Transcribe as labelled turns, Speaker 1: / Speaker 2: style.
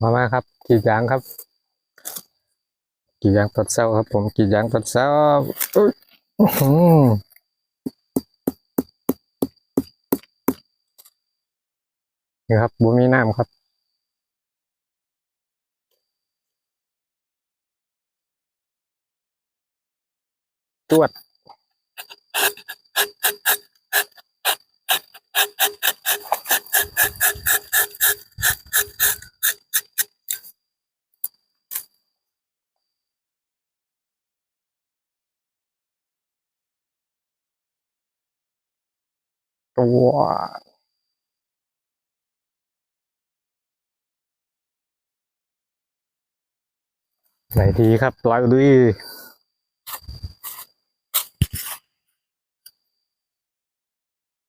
Speaker 1: มามาครับกีดยางครับกีดยางตอนเช้าครับ ผมกีดยางตอนเช้าอุ๊ยนี่ครับบุมีน้ำครับตรวจ ตัวไหนดีครับร้อยดุย